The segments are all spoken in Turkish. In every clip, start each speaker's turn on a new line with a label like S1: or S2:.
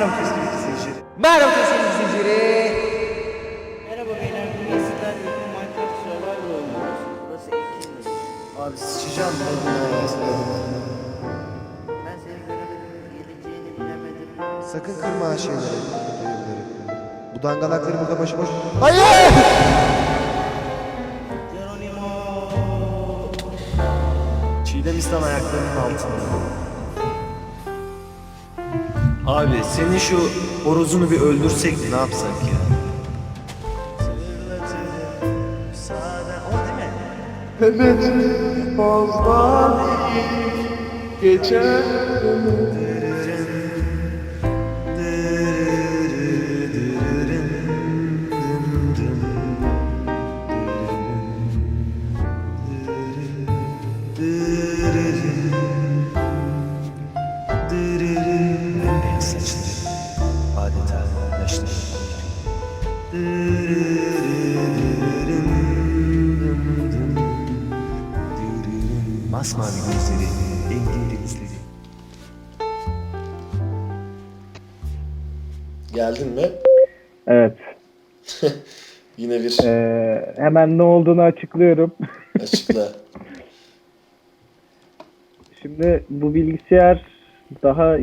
S1: Merhaba keskin izleyicileri.
S2: Merhaba keskin izleyicileri.
S3: Merhaba beyler, bugün sizlerle birlikte Minecraft Survival oynuyoruz. Burası Ekin'dir.
S1: Abi sıçacağım ben
S3: seni göremedim, geleceğini bilemedim.
S4: Sakın kırma ha şeyleri. Bu dangalakları burada başıboş...
S3: Geronimo!
S1: Çiğdem İslam ayaklarının altında. Abi senin şu horozunu bir öldürsek ne yapsak ya? O değil mi? Bembeyaz Masmavi gözleri, engin denizleri.
S5: Geldin mi?
S6: Evet.
S5: Yine bir
S6: Ee, hemen ne olduğunu açıklıyorum.
S5: açıkla.
S6: Şimdi bu bilgisayar daha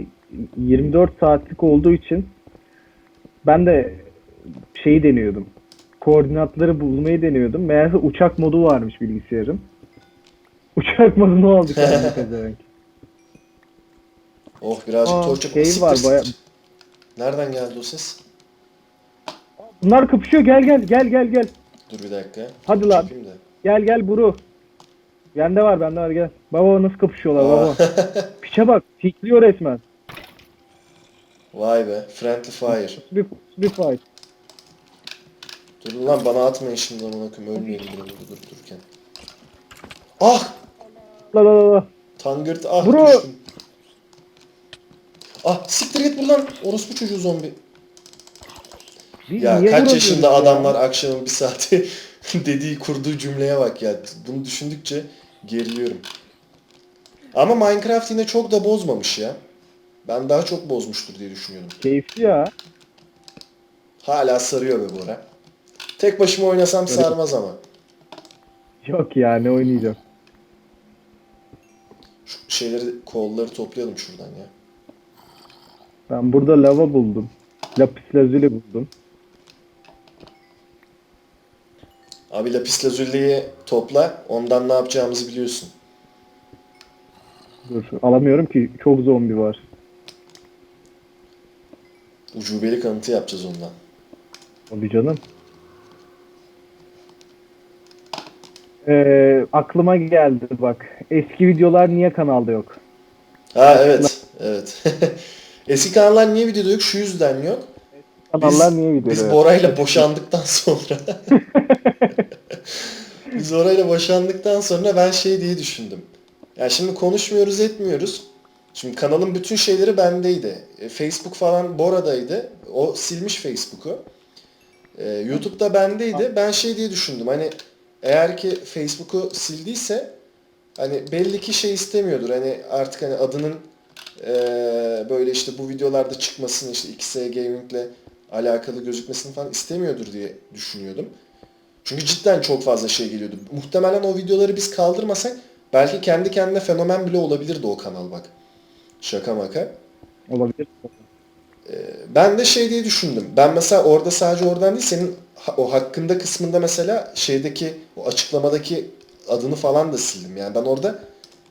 S6: 24 saatlik olduğu için ben de şeyi deniyordum. Koordinatları bulmayı deniyordum. Meğerse uçak modu varmış bilgisayarın. Uçak modunu aldık yani pezevenk.
S5: Oh birazcık
S6: Aa,
S5: torçuk.
S6: şey
S5: Siktir,
S6: var,
S5: siktir.
S6: baya-
S5: Nereden geldi o ses?
S6: Bunlar kapışıyor gel gel gel gel gel.
S5: Dur bir dakika.
S6: Hadi lan.
S5: De.
S6: Gel gel Buru. Bende var bende var gel. Baba nasıl kapışıyorlar baba. Piçe bak. Tikliyor resmen.
S5: Vay be. Friendly fire.
S6: Bir, bir fight.
S5: Dur lan bana atmayın şimdi amına koyayım ölmeyelim dur dururken. Ah!
S6: La la la.
S5: Tangırt ah
S6: Bro!
S5: düştüm. Ah siktir git buradan. Orospu çocuğu zombi.
S6: Biz
S5: Ya
S6: niye
S5: kaç yaşında
S6: ya?
S5: adamlar akşamın bir saati dediği kurduğu cümleye bak ya. Bunu düşündükçe geriliyorum. Ama Minecraft yine çok da bozmamış ya. Ben daha çok bozmuştur diye düşünüyordum.
S6: Keyifli ya.
S5: Hala sarıyor be Bora. Tek başıma oynasam sarmaz ama.
S6: Yok ya ne oynayacağım.
S5: Şeyleri, kolları toplayalım şuradan ya.
S6: Ben burada lava buldum. Lapis lazuli buldum.
S5: Abi lapis lazulliyi topla. Ondan ne yapacağımızı biliyorsun.
S6: Dur alamıyorum ki çok zombi var.
S5: Ucubeli kanıtı yapacağız ondan.
S6: Tabii canım. Ee, aklıma geldi bak. Eski videolar niye kanalda yok?
S5: Ha evet. Evet. Eski kanallar niye videoda yok? Şu yüzden yok.
S6: Kanallar niye videoda
S5: Biz
S6: yok?
S5: Bora'yla boşandıktan sonra Biz Bora'yla boşandıktan sonra ben şey diye düşündüm. Ya şimdi konuşmuyoruz etmiyoruz. Şimdi kanalın bütün şeyleri bendeydi. E, Facebook falan Bora'daydı. O silmiş Facebook'u. E, YouTube'da bendeydi. Ben şey diye düşündüm. Hani eğer ki Facebook'u sildiyse hani belli ki şey istemiyordur. Hani artık hani adının e, böyle işte bu videolarda çıkmasını işte XS Gaming'le alakalı gözükmesini falan istemiyordur diye düşünüyordum. Çünkü cidden çok fazla şey geliyordu. Muhtemelen o videoları biz kaldırmasak belki kendi kendine fenomen bile olabilirdi o kanal bak. Şaka maka.
S6: Olabilir.
S5: Ben de şey diye düşündüm. Ben mesela orada sadece oradan değil senin o hakkında kısmında mesela şeydeki o açıklamadaki adını falan da sildim. Yani ben orada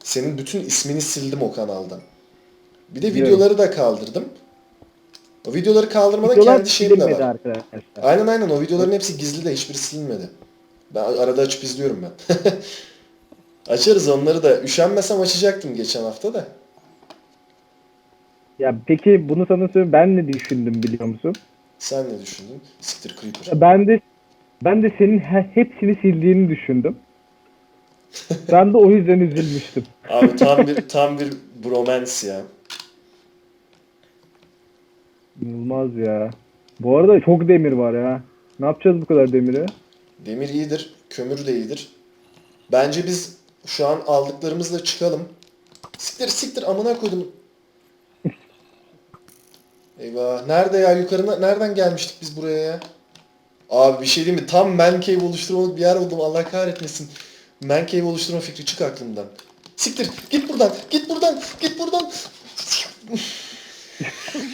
S5: senin bütün ismini sildim o kanaldan. Bir de
S6: Biliyorum.
S5: videoları da kaldırdım. O videoları kaldırmada
S6: Videolar
S5: kendi şeyim de var.
S6: arkadaşlar.
S5: Aynen aynen o videoların hepsi gizli de hiçbiri silinmedi. Ben arada açıp izliyorum ben. Açarız onları da. Üşenmesem açacaktım geçen hafta da.
S6: Ya peki bunu sana söyleyeyim ben ne düşündüm biliyor musun?
S5: Sen ne düşündün? Siktir Creeper.
S6: Ben de ben de senin he- hepsini sildiğini düşündüm. ben de o yüzden üzülmüştüm.
S5: Abi tam bir tam bir bromance ya.
S6: İnanılmaz ya. Bu arada çok demir var ya. Ne yapacağız bu kadar demiri?
S5: Demir iyidir, kömür de iyidir. Bence biz şu an aldıklarımızla çıkalım. Siktir siktir amına koydum. Eyvah. Nerede ya? Yukarına nereden gelmiştik biz buraya ya? Abi bir şey değil mi? Tam man cave oluşturmalık bir yer buldum. Allah kahretmesin. Man cave oluşturma fikri çık aklımdan. Siktir. Git buradan. Git buradan. Git buradan.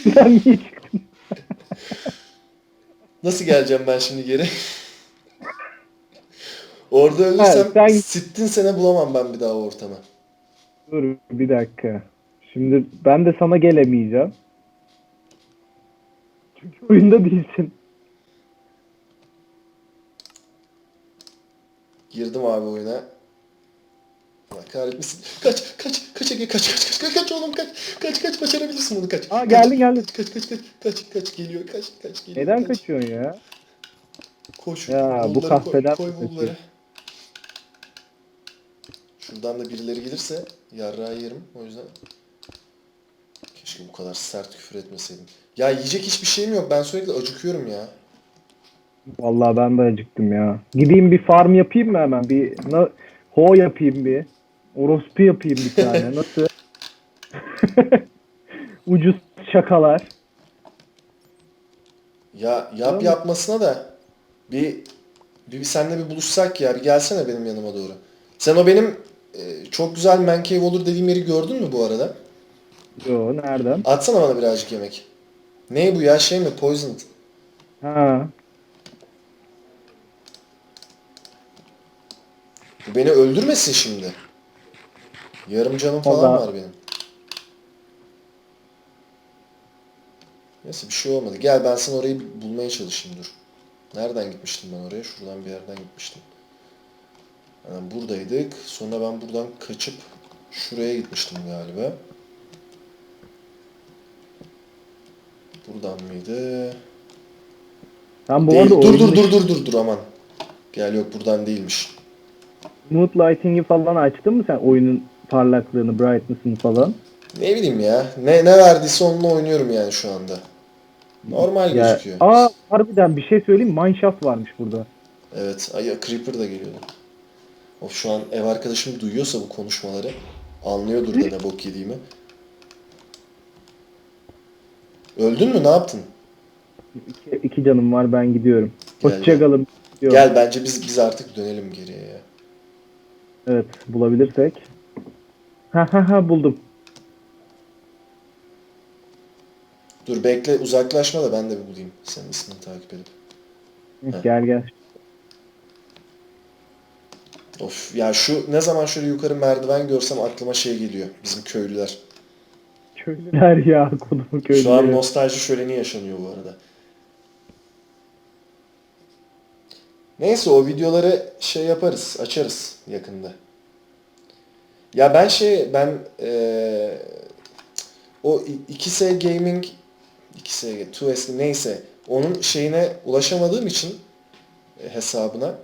S6: Sen niye çıktın?
S5: Nasıl geleceğim ben şimdi geri? Orada ölürsem
S6: sen-
S5: sittin sene bulamam ben bir daha o ortamı.
S6: Dur bir dakika. Şimdi ben de sana gelemeyeceğim. Çünkü oyunda değilsin.
S5: Girdim abi oyuna. Allah kahretmesin. Kaç, kaç, kaç Ege, kaç, kaç, kaç, kaç, kaç oğlum kaç, kaç, kaç, başarabilirsin bunu kaç.
S6: Aa geldi geldi.
S5: Kaç, kaç, kaç, kaç, kaç geliyor, kaç, kaç geliyor.
S6: Neden
S5: kaç.
S6: kaçıyorsun ya?
S5: Koş.
S6: Ya, bu kahveden
S5: koy, koy bulları. Şuradan da birileri gelirse yarrağı yerim o yüzden. Keşke bu kadar sert küfür etmeseydim. Ya yiyecek hiçbir şeyim yok. Ben sürekli acıkıyorum ya.
S6: Vallahi ben de acıktım ya. Gideyim bir farm yapayım mı hemen? Bir na- ho yapayım bir. Orospu yapayım bir tane. Nasıl? Ucuz şakalar.
S5: Ya yap
S6: Tamam.
S5: yapmasına da bir bir, bir seninle bir buluşsak ya. Bir gelsene benim yanıma doğru. Sen o benim e, çok güzel man cave olur dediğim yeri gördün mü bu arada?
S6: Yo nereden?
S5: Atsana bana birazcık yemek. Ne bu ya şey mi? Poisoned.
S6: Ha.
S5: Bu beni öldürmesin şimdi. Yarım canım falan
S6: Vallahi-
S5: var benim. Neyse bir şey olmadı. Gel ben sana orayı bulmaya çalışayım dur. Nereden gitmiştim ben oraya? Şuradan bir yerden gitmiştim. Yani buradaydık. Sonra ben buradan kaçıp şuraya gitmiştim galiba. Buradan mıydı?
S6: Sen bu
S5: Değil.
S6: arada
S5: Dur dur dur dur dur dur aman. Gel yok buradan değilmiş.
S6: Mood lighting'i falan açtın mı sen oyunun parlaklığını, brightness'ını falan?
S5: Ne bileyim ya. Ne ne verdiyse onunla oynuyorum yani şu anda. Normal
S6: Ya,
S5: gözüküyor.
S6: aa harbiden bir şey söyleyeyim Mineshaft varmış burada.
S5: Evet. Ay Creeper da geliyordu. Of şu an ev arkadaşım duyuyorsa bu konuşmaları anlıyordur da ne bok yediğimi. Öldün mü? Ne yaptın?
S6: İki, iki canım var ben gidiyorum.
S5: Gel,
S6: Hoşçakalın. diyorum.
S5: Gel bence biz biz artık dönelim geriye ya.
S6: Evet bulabilirsek. Ha ha ha buldum.
S5: Dur bekle uzaklaşma da ben de bir bulayım. Senin ismini takip edip.
S6: Hı,
S5: Heh.
S6: Gel gel.
S5: Of ya şu ne zaman şöyle yukarı merdiven görsem aklıma şey geliyor. Bizim köylüler.
S6: Köylüler ya kodumu köylüleri.
S5: Şu an nostalji şöleni yaşanıyor bu arada. Neyse o videoları şey yaparız, açarız yakında. Ya ben şey, ben eee, o 2S Gaming, 2S, 2S neyse onun şeyine ulaşamadığım için e, hesabına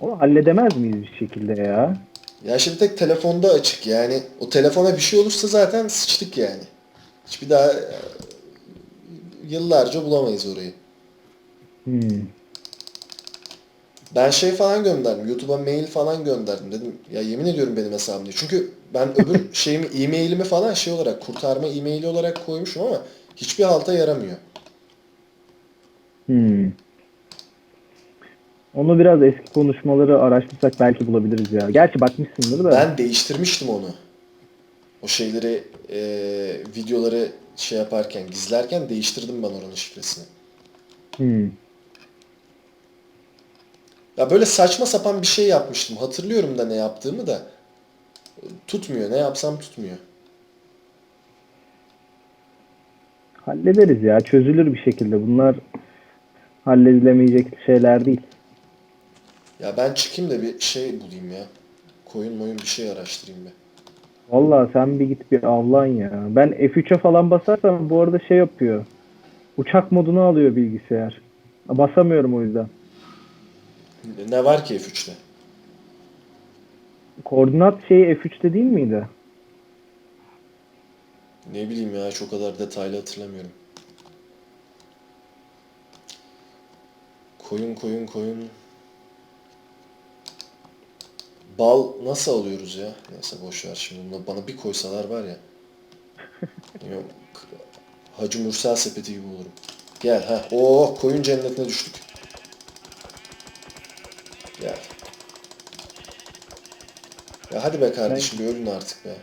S6: Onu halledemez miyiz bir şekilde ya?
S5: Ya şimdi tek telefonda açık yani. O telefona bir şey olursa zaten sıçtık yani. Hiçbir daha e, yıllarca bulamayız orayı.
S6: Hmm.
S5: Ben şey falan gönderdim. YouTube'a mail falan gönderdim. Dedim ya yemin ediyorum benim hesabım diye. Çünkü ben öbür şeyimi, e-mailimi falan şey olarak kurtarma e-maili olarak koymuşum ama hiçbir halta yaramıyor.
S6: Hmm. Onu biraz eski konuşmaları araştırsak belki bulabiliriz ya. Gerçi bakmışsındır da.
S5: Ben değiştirmiştim onu. O şeyleri, e, videoları şey yaparken, gizlerken değiştirdim ben oranın şifresini.
S6: Hmm.
S5: Ya böyle saçma sapan bir şey yapmıştım. Hatırlıyorum da ne yaptığımı da. Tutmuyor. Ne yapsam tutmuyor.
S6: Hallederiz ya. Çözülür bir şekilde. Bunlar halledilemeyecek şeyler değil.
S5: Ya ben çıkayım da bir şey bulayım ya. Koyun moyun bir şey araştırayım be.
S6: Vallahi sen bir git bir avlan ya. Ben F3'e falan basarsam bu arada şey yapıyor. Uçak modunu alıyor bilgisayar. Basamıyorum o yüzden.
S5: Ne var ki F3'te?
S6: Koordinat şeyi F3'te değil miydi?
S5: Ne bileyim ya çok kadar detaylı hatırlamıyorum. Koyun koyun koyun. Bal nasıl alıyoruz ya? Neyse boş ver şimdi bunu bana bir koysalar var ya. Yok. Hacı Mürsel sepeti gibi olurum. Gel ha. Oo koyun cennetine düştük. Gel. Ya hadi be kardeşim bir ölün artık be.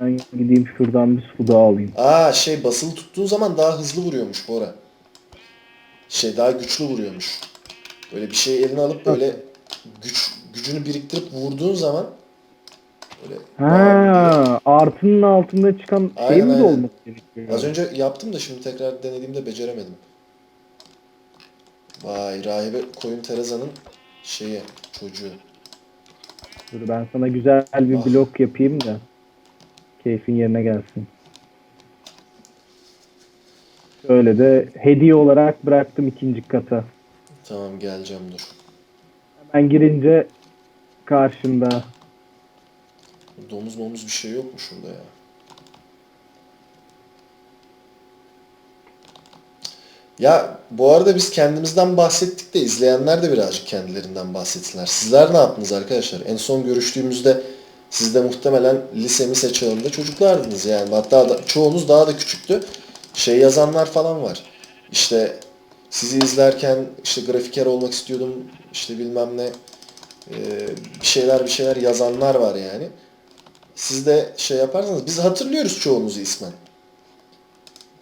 S6: Ben gideyim şuradan bir su daha alayım.
S5: Aa şey basılı tuttuğun zaman daha hızlı vuruyormuş Bora. Şey daha güçlü vuruyormuş. Böyle bir şey eline alıp böyle güç gücünü biriktirip vurduğun zaman böyle
S6: Ha, artının altında çıkan şey
S5: Aynen,
S6: mi de
S5: aynen.
S6: olması gerekiyor?
S5: Az önce yaptım da şimdi tekrar denediğimde beceremedim. Vay rahibe koyun Tereza'nın şeyi çocuğu.
S6: Dur ben sana güzel bir
S5: Ah.
S6: blok yapayım da keyfin yerine gelsin. Öyle de hediye olarak bıraktım ikinci kata.
S5: Tamam geleceğim dur.
S6: Ben girince karşında.
S5: Domuz momuz bir şey yok mu şurada ya? Ya bu arada biz kendimizden bahsettik de izleyenler de birazcık kendilerinden bahsetsinler. Sizler ne yaptınız arkadaşlar? En son görüştüğümüzde siz de muhtemelen lise mise çağında çocuklardınız yani. Hatta da, çoğunuz daha da küçüktü. Şey yazanlar falan var. İşte sizi izlerken işte grafiker olmak istiyordum işte bilmem ne bir şeyler bir şeyler yazanlar var yani. Siz de şey yaparsanız biz hatırlıyoruz çoğunuzu ismen.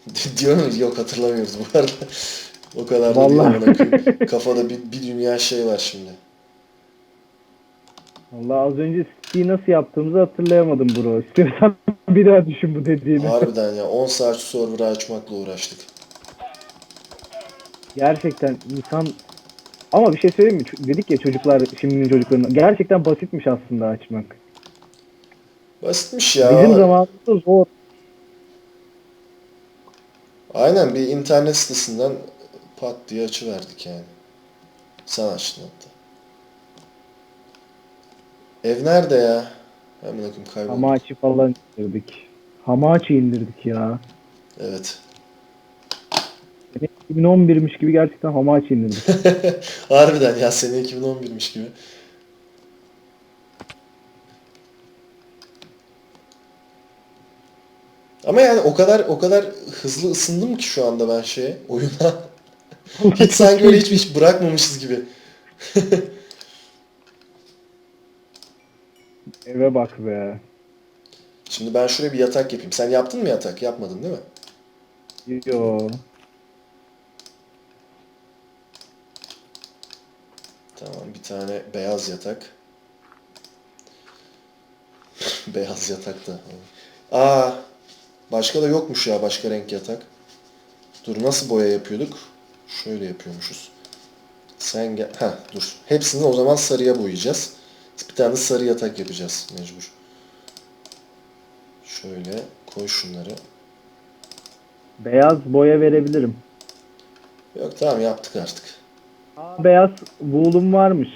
S5: Diyor muyuz? Yok hatırlamıyoruz bu arada. o kadar da değil. Kafada bir, bir dünya şey var şimdi.
S6: Vallahi az önce siteyi nasıl yaptığımızı hatırlayamadım bro. İstiyorsan bir daha düşün bu dediğini.
S5: Harbiden ya 10 saat şu server'ı açmakla uğraştık.
S6: Gerçekten insan ama bir şey söyleyeyim mi? Dedik ya çocuklar şimdinin çocuklarına. Gerçekten basitmiş aslında açmak.
S5: Basitmiş ya.
S6: Bizim zamanımızda zor.
S5: Aynen bir internet sitesinden pat diye açıverdik yani. Sen açtın hatta. Ev nerede ya? Hemen bakayım kayboldu.
S6: Hamachi falan indirdik. Hamachi indirdik ya.
S5: Evet.
S6: 2011'miş gibi gerçekten Hamachi indirdik.
S5: Harbiden ya sene 2011'miş gibi. Ama yani o kadar o kadar hızlı ısındım ki şu anda ben şeye, oyuna. hiç sanki öyle hiç, hiç bırakmamışız gibi.
S6: Eve bak be.
S5: Şimdi ben şuraya bir yatak yapayım. Sen yaptın mı yatak? Yapmadın değil mi?
S6: Yo.
S5: Tamam bir tane beyaz yatak. beyaz yatak da. Aa, başka da yokmuş ya başka renk yatak. Dur nasıl boya yapıyorduk? Şöyle yapıyormuşuz. Sen gel. Ha dur. Hepsini o zaman sarıya boyayacağız. Bir tane sarı yatak yapacağız mecbur. Şöyle koy şunları.
S6: Beyaz boya verebilirim.
S5: Yok tamam yaptık artık.
S6: Beyaz wool'um varmış.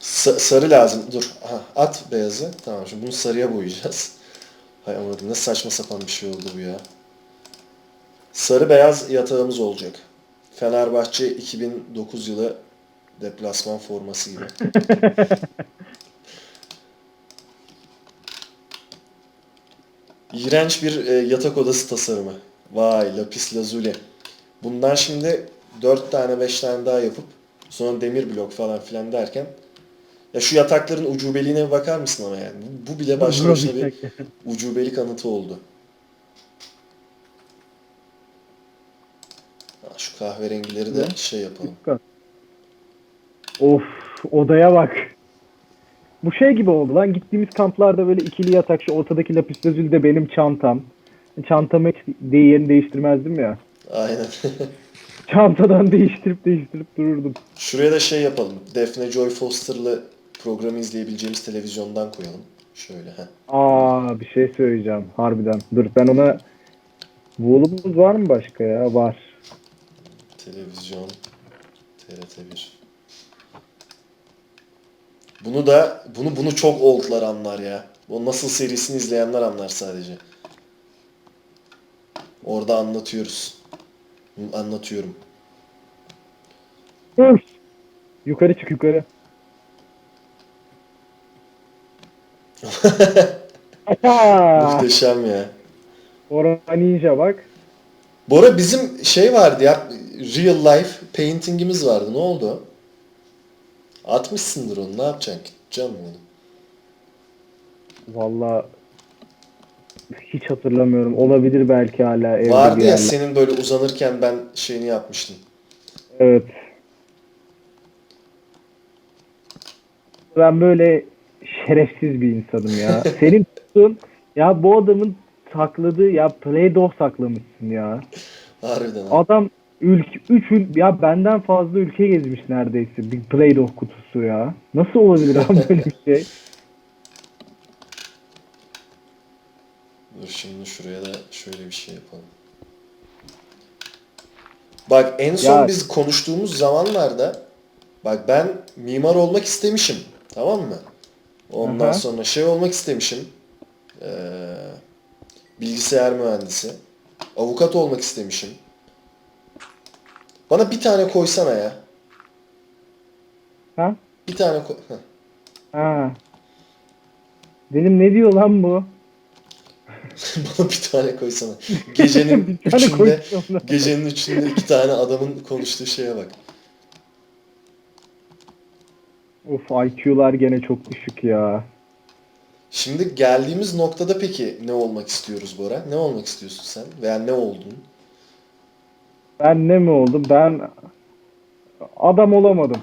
S5: Sa- sarı lazım. Dur. Aha, at beyazı. Tamam şimdi bunu sarıya boyayacağız. Hay anladım. Ne saçma sapan bir şey oldu bu ya. Sarı beyaz yatağımız olacak. Fenerbahçe 2009 yılı deplasman forması gibi. İğrenç bir e, yatak odası tasarımı. Vay lapis lazuli. Bundan şimdi 4 tane 5 tane daha yapıp sonra demir blok falan filan derken ya şu yatakların ucubeliğine bir bakar mısın ama yani? Bu, bu bile başlı başına bir ucubelik anıtı oldu. Ha, şu kahverengileri de şey yapalım.
S6: Of odaya bak. Bu şey gibi oldu lan gittiğimiz kamplarda böyle ikili yatak şu ortadaki lapis lazuli de benim çantam. Çantamı hiç de yerini değiştirmezdim ya.
S5: Aynen.
S6: Çantadan değiştirip değiştirip dururdum.
S5: Şuraya da şey yapalım. Defne Joy Foster'lı programı izleyebileceğimiz televizyondan koyalım. Şöyle ha.
S6: Aa bir şey söyleyeceğim harbiden. Dur ben ona Wool'umuz var mı başka ya? Var.
S5: Televizyon TRT1. Bunu da bunu bunu çok oldlar anlar ya. O nasıl serisini izleyenler anlar sadece. Orada anlatıyoruz. Anlatıyorum.
S6: Üf! Yukarı çık yukarı.
S5: Muhteşem ya.
S6: Ora Ninja bak.
S5: Bora bizim şey vardı ya real life paintingimiz vardı. Ne oldu? Atmışsındır onu. Ne yapacaksın? Tutacağım mı onu?
S6: Hiç hatırlamıyorum. Olabilir belki hala evde
S5: Vardı ya
S6: yerler.
S5: senin böyle uzanırken ben şeyini yapmıştım.
S6: Evet. Ben böyle şerefsiz bir insanım ya. Senin tuttuğun ya bu adamın sakladığı ya Play-Doh saklamışsın ya.
S5: Harbiden. ha.
S6: Adam ülke 3 ül ya benden fazla ülke gezmiş neredeyse bir Play-Doh kutusu ya. Nasıl olabilir abi böyle bir şey?
S5: Dur şimdi şuraya da şöyle bir şey yapalım. Bak en son
S6: Ya-
S5: biz konuştuğumuz zamanlarda bak ben mimar olmak istemişim. Tamam mı? Ondan
S6: Aha.
S5: sonra şey olmak istemişim. Ee, bilgisayar mühendisi. Avukat olmak istemişim. Bana bir tane koysana ya.
S6: Ha?
S5: Bir tane koy. Heh.
S6: Ha. Dedim ne diyor lan bu?
S5: Bana bir tane koysana. Gecenin
S6: Bir tane
S5: üçünde
S6: koysana.
S5: Gecenin üçünde iki tane adamın konuştuğu şeye bak.
S6: Of IQ'lar gene çok düşük ya.
S5: Şimdi geldiğimiz noktada peki ne olmak istiyoruz Bora? Ne olmak istiyorsun sen? Veya ne oldun?
S6: Ben ne mi oldum? Ben adam olamadım.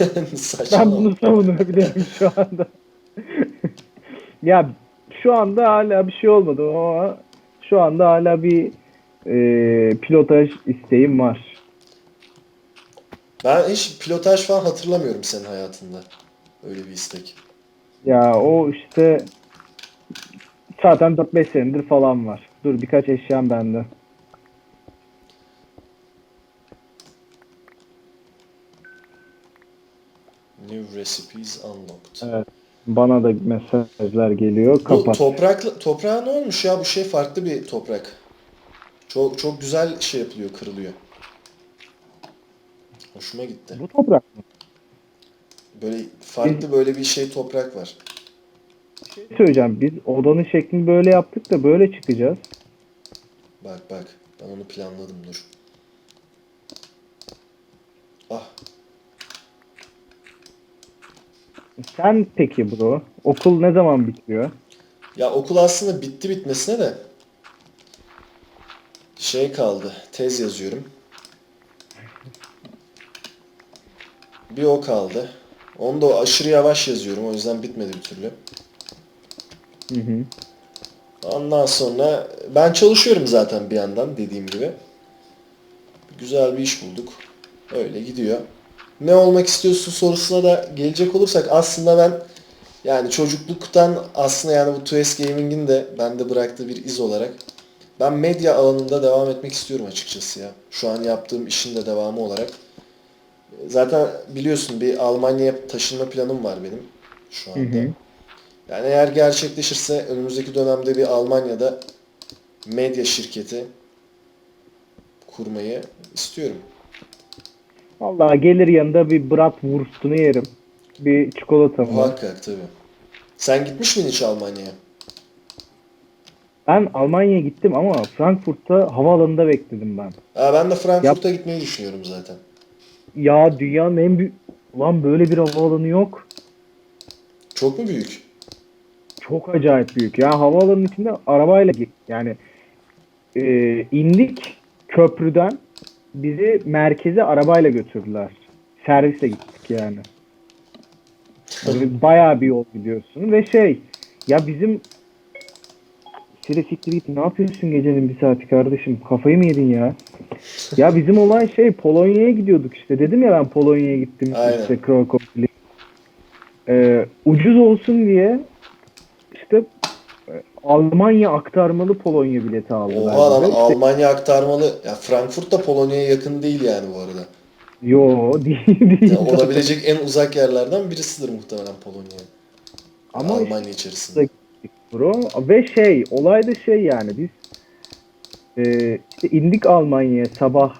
S6: Ben bunu savunabilirim şu anda. ya şu anda hala bir şey olmadı ama şu anda hala bir e, pilotaj isteğim var.
S5: Ben hiç pilotaj falan hatırlamıyorum senin hayatında. Öyle bir istek.
S6: Ya o işte zaten 4-5 senedir falan var. Dur birkaç eşyam bende.
S5: New recipes unlocked.
S6: Evet. Bana da mesajlar geliyor.
S5: Bu
S6: Kapat.
S5: toprak toprağa ne olmuş ya? Bu şey farklı bir toprak. Çok çok güzel şey yapılıyor, kırılıyor. Hoşuma gitti.
S6: Bu toprak mı?
S5: Böyle farklı böyle bir şey toprak var.
S6: Şey söyleyeceğim. Biz odanın şeklini böyle yaptık da böyle çıkacağız.
S5: Bak bak. Ben onu planladım dur.
S6: Sen peki bro? Okul ne zaman bitiyor?
S5: Ya okul aslında bitti bitmesine de şey kaldı. Tez yazıyorum. Bir o kaldı. Onu da aşırı yavaş yazıyorum. O yüzden bitmedi bir türlü.
S6: Hı hı.
S5: Ondan sonra ben çalışıyorum zaten bir yandan dediğim gibi. Güzel bir iş bulduk. Öyle gidiyor. Ne olmak istiyorsun sorusuna da gelecek olursak aslında ben yani çocukluktan aslında yani bu 2S Gaming'in de bende bıraktığı bir iz olarak ben medya alanında devam etmek istiyorum açıkçası ya. Şu an yaptığım işin de devamı olarak. Zaten biliyorsun bir Almanya'ya taşınma planım var benim şu anda.
S6: Hı hı.
S5: Yani eğer gerçekleşirse önümüzdeki dönemde bir Almanya'da medya şirketi kurmayı istiyorum.
S6: Vallahi gelir yanında bir bratwurst'unu yerim. Bir çikolata mı?
S5: Muhakkak tabii. Sen gitmiş miydin hiç Almanya'ya?
S6: Ben Almanya'ya gittim ama Frankfurt'ta havaalanında bekledim ben.
S5: Aa, ben de Frankfurt'a gitmeyi düşünüyorum zaten.
S6: Ya dünyanın en büyük... Lan böyle bir havaalanı yok.
S5: Çok mu büyük?
S6: Çok acayip büyük. Ya havaalanının içinde arabayla git. Yani e, indik köprüden bizi merkeze arabayla götürdüler. Servisle gittik yani. Tabii bayağı bir yol gidiyorsun ve şey ya bizim Sire siktir git ne yapıyorsun gecenin bir saati kardeşim kafayı mı yedin ya? Ya bizim olay şey Polonya'ya gidiyorduk işte dedim ya ben Polonya'ya gittim
S5: Aynen.
S6: işte Krakow. Ee, ucuz olsun diye işte Almanya aktarmalı Polonya bileti aldılar.
S5: Oha lan Almanya aktarmalı. Ya Frankfurt da Polonya'ya yakın değil yani bu arada.
S6: Yo değil değil.
S5: Ya olabilecek en uzak yerlerden birisidir muhtemelen Polonya.
S6: Ama
S5: Almanya içerisinde.
S6: bro ve şey olay da şey yani biz e, işte indik Almanya'ya sabah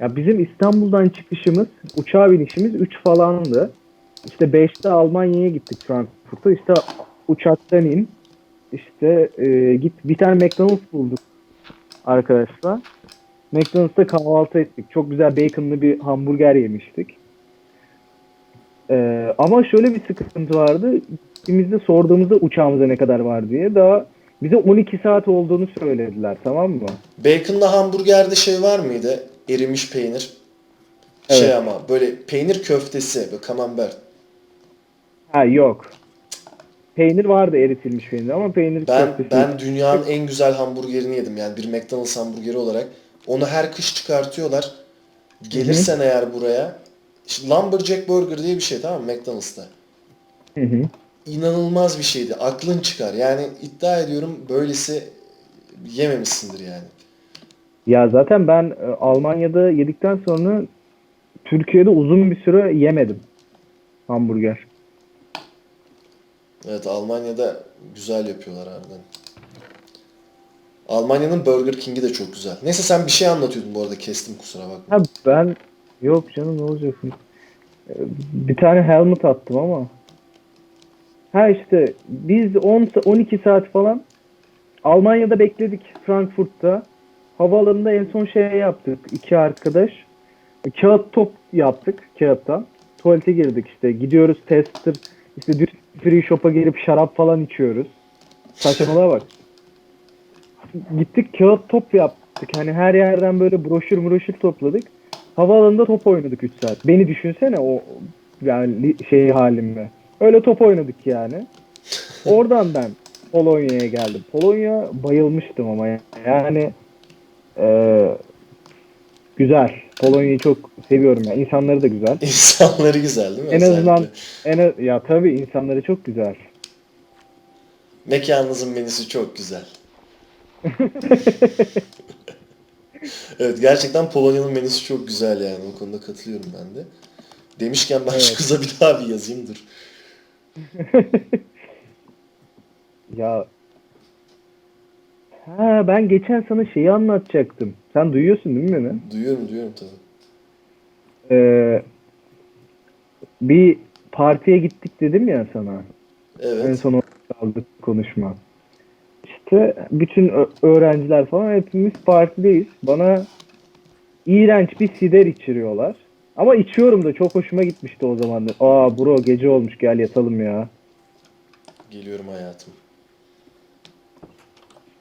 S6: ya bizim İstanbul'dan çıkışımız uçağa binişimiz 3 falandı. İşte 5'te Almanya'ya gittik Frankfurt'a. İşte uçaktan in işte e, git bir tane McDonald's bulduk arkadaşlar. McDonald's'ta kahvaltı ettik. Çok güzel baconlı bir hamburger yemiştik. E, ama şöyle bir sıkıntı vardı. İkimiz sorduğumuzda uçağımıza ne kadar var diye daha bize 12 saat olduğunu söylediler tamam mı?
S5: Bacon'la hamburgerde şey var mıydı? Erimiş peynir. Şey
S6: Evet.
S5: ama böyle peynir köftesi, böyle camembert.
S6: Ha yok. Peynir vardı eritilmiş peynir ama peynir
S5: Ben
S6: köftesi
S5: ben dünyanın en güzel hamburgerini yedim yani bir McDonald's hamburgeri olarak. Onu her kış çıkartıyorlar. Gelirsen eğer buraya işte Lumberjack Burger diye bir şey tamam mı McDonald's'ta.
S6: Hı hı.
S5: İnanılmaz bir şeydi. Aklın çıkar. Yani iddia ediyorum böylesi yememişsindir yani.
S6: Ya zaten ben e, Almanya'da yedikten sonra Türkiye'de uzun bir süre yemedim hamburger.
S5: Evet Almanya'da güzel yapıyorlar harbiden. Almanya'nın Burger King'i de çok güzel. Neyse sen bir şey anlatıyordun bu arada kestim kusura bakma.
S6: Ha ben yok canım ne olacaksın? E, Bir tane helmet attım ama. Ha işte biz 10 sa- 12 saat falan Almanya'da bekledik Frankfurt'ta. Havaalanında en son şey yaptık. iki arkadaş. Kağıt top yaptık kağıttan. Tuvalete girdik işte. Gidiyoruz tester. İşte free shop'a girip şarap falan içiyoruz. Saçmalığa bak. Gittik kağıt top yaptık. Hani her yerden böyle broşür broşür topladık. Havaalanında top oynadık 3 saat. Beni düşünsene o yani şey halimle. Öyle top oynadık yani. Oradan ben Polonya'ya geldim. Polonya bayılmıştım ama ya- yani eee, güzel. Polonya'yı çok seviyorum ya. İnsanları da güzel.
S5: İnsanları güzel değil mi?
S6: En azından en ya tabii insanları çok güzel.
S5: Mekanınızın menüsü çok güzel. evet gerçekten Polonya'nın menüsü çok güzel yani. O konuda katılıyorum ben de. Demişken ben şu
S6: Evet.
S5: kıza bir daha bir yazayım dur.
S6: Ya Ha ben geçen sana şeyi anlatacaktım. Sen duyuyorsun değil mi beni?
S5: Duyuyorum duyuyorum tabii.
S6: Ee, bir partiye gittik dedim ya sana. En
S5: Evet.
S6: son kaldık konuşma. İşte bütün ö- öğrenciler falan hepimiz partideyiz. Bana iğrenç bir sider içiriyorlar. Ama içiyorum da çok hoşuma gitmişti o zaman. Aa bro gece olmuş gel yatalım ya.
S5: Geliyorum hayatım.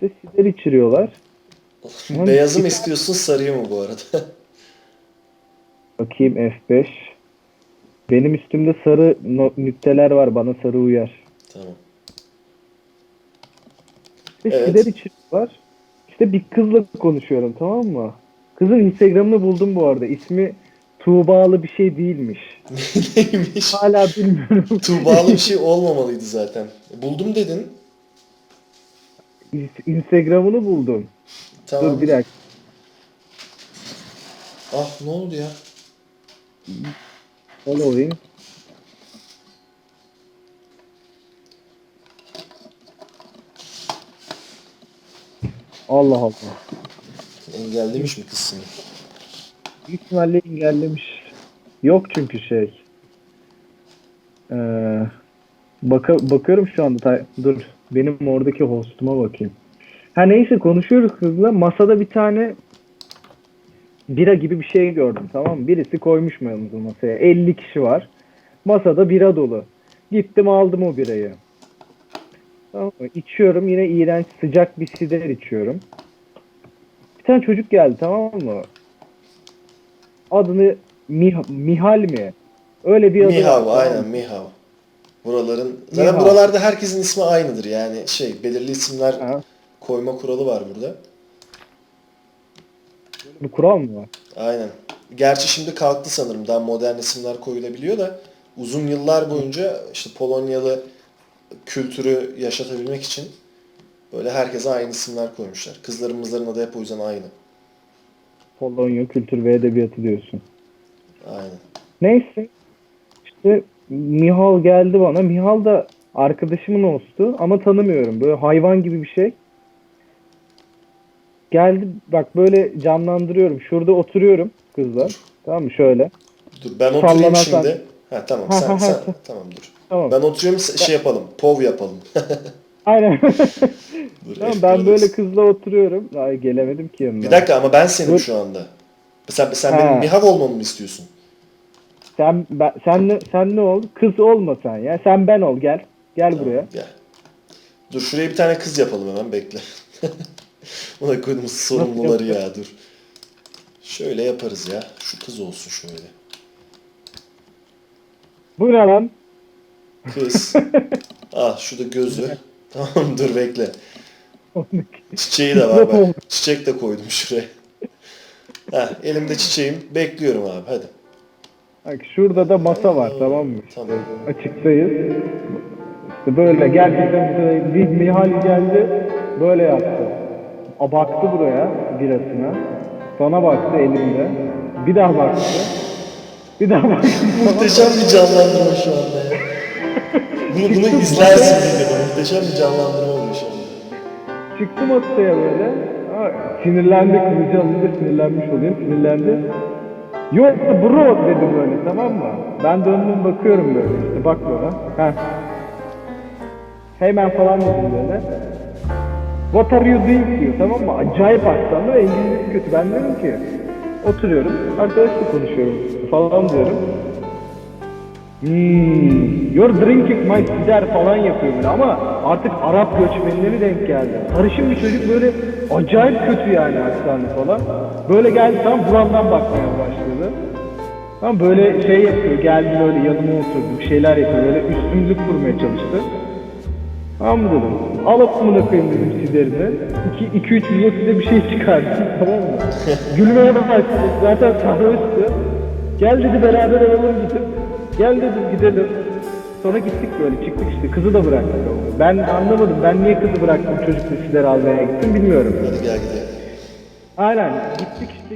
S6: İşte sider içiriyorlar. Tamam,
S5: Beyazı mı istiyorsun sarıyı mı bu arada?
S6: Bakayım F5. Benim üstümde sarı no- nükteler var. Bana sarı uyar.
S5: tamam.
S6: İşte
S5: Evet.
S6: sider içiriyorlar. İşte bir kızla konuşuyorum tamam mı? Kızın Instagram'ını buldum bu arada. İsmi Tuğbalı bir şey değilmiş.
S5: Neymiş?
S6: Hala bilmiyorum.
S5: Tuğbalı bir şey olmamalıydı zaten. Buldum dedin.
S6: İns- Instagram'ını buldum.
S5: Tamam.
S6: Dur bir dakika.
S5: Ah ne oldu ya?
S6: Following. Allah Allah.
S5: Engellemiş mi kız seni?
S6: Büyük ihtimalle engellemiş. Yok çünkü şey. Ee, baka, bakıyorum şu anda. Dur. Benim oradaki hostuma bakayım. Ha neyse konuşuyoruz kızla. Masada bir tane bira gibi bir şey gördüm tamam mı? Birisi koymuş mayamızı masaya. 50 kişi var. Masada bira dolu. Gittim aldım o birayı. Tamam mı? İçiyorum yine iğrenç sıcak bir sider içiyorum. Bir tane çocuk geldi tamam mı? Adını Mih- Mihal mi? Öyle bir adı
S5: Mihav
S6: var,
S5: aynen
S6: tamam mı?
S5: Mihav. Buraların zaten
S6: Mihav.
S5: buralarda herkesin ismi aynıdır yani şey belirli isimler
S6: Ha,
S5: koyma kuralı var burada.
S6: bir kural mı var?
S5: Aynen. Gerçi şimdi kalktı sanırım. Daha modern isimler koyulabiliyor da uzun yıllar boyunca işte Polonyalı kültürü yaşatabilmek için böyle herkese aynı isimler koymuşlar. Kızlarımızların adı hep o yüzden aynı.
S6: Polonya kültür ve edebiyatı diyorsun.
S5: Aynen.
S6: Neyse. İşte Mihal geldi bana. Mihal da arkadaşımın hostu ama tanımıyorum. Böyle hayvan gibi bir şey. Geldi bak böyle canlandırıyorum. Şurada oturuyorum kızla. Tamam mı? Şöyle.
S5: Dur ben oturayım
S6: Sallanan
S5: şimdi. Ha tamam sen
S6: ha,
S5: sen
S6: sen-
S5: tamam dur.
S6: Tamam.
S5: Ben oturuyorum şey yapalım. Pov yapalım.
S6: Aynen.
S5: Dur,
S6: tamam ben böyle kızla oturuyorum. Ay gelemedim ki yanına.
S5: Bir dakika ama ben senim
S6: Dur.
S5: şu anda. Sen, sen
S6: Ha.
S5: benim Mihav olmamı mı istiyorsun?
S6: Sen ben, sen ne sen ne ol? Kız olma sen ya. Sen ben ol gel. Gel buraya.
S5: Gel. Dur şuraya bir tane kız yapalım hemen bekle. Ona koydum sorumluları ya dur. Şöyle yaparız ya. Şu kız olsun şöyle.
S6: Bu ne lan?
S5: Kız. ah şu da gözü. Tamam dur bekle. Çiçeği de var bak. Çiçek de koydum şuraya. Heh, elimde çiçeğim. Bekliyorum abi hadi.
S6: Bak şurada da masa var tamam mı?
S5: Tamam.
S6: Açıktayız. İşte böyle gerçekten böyle bir Mihal geldi. Böyle yaptı. A baktı buraya birasına. Sana baktı elinde. Bir daha baktı. Bir daha baktı.
S5: Muhteşem bir canlandırma şu anda ya. Bunu, bunu izlersin videoda. Muhteşem bir canlandırma oluyor şu anda.
S6: Çıktım masaya böyle. Ha, sinirlendi. Kılıcı alınca sinirlenmiş olayım. Sinirlendi. Yok bro dedim böyle tamam mı? Ben döndüm bakıyorum böyle işte bak bana. Heh. Hemen falan dedim böyle. What are you doing diyor tamam mı? Acayip aksanlı ve İngilizcesi kötü. Ben dedim ki oturuyorum arkadaşla konuşuyorum falan diyorum. Hmm, you're drinking my cider falan yapıyor böyle ama artık Arap göçmenleri denk geldi. Sarışın bir çocuk böyle acayip kötü yani aksanı falan. Böyle geldi tam buramdan bakmaya başladı. Tam böyle şey yapıyor geldi böyle yanıma oturdu bir şeyler yapıyor böyle üstünlük kurmaya çalıştı. Tamam mı dedim. Al amına koyayım dedim siderini. 2-3 size bir şey çıkardı tamam mı? Gülmeye başladı. Zaten sarhoştu. Gel dedi beraber alalım gidip. Gel dedim gidelim. Sonra gittik böyle çıktık işte kızı da bıraktık. Ben anlamadım ben niye kızı bıraktım çocukla sider almaya gittim bilmiyorum.
S5: Hadi gel gidelim.
S6: Aynen gittik işte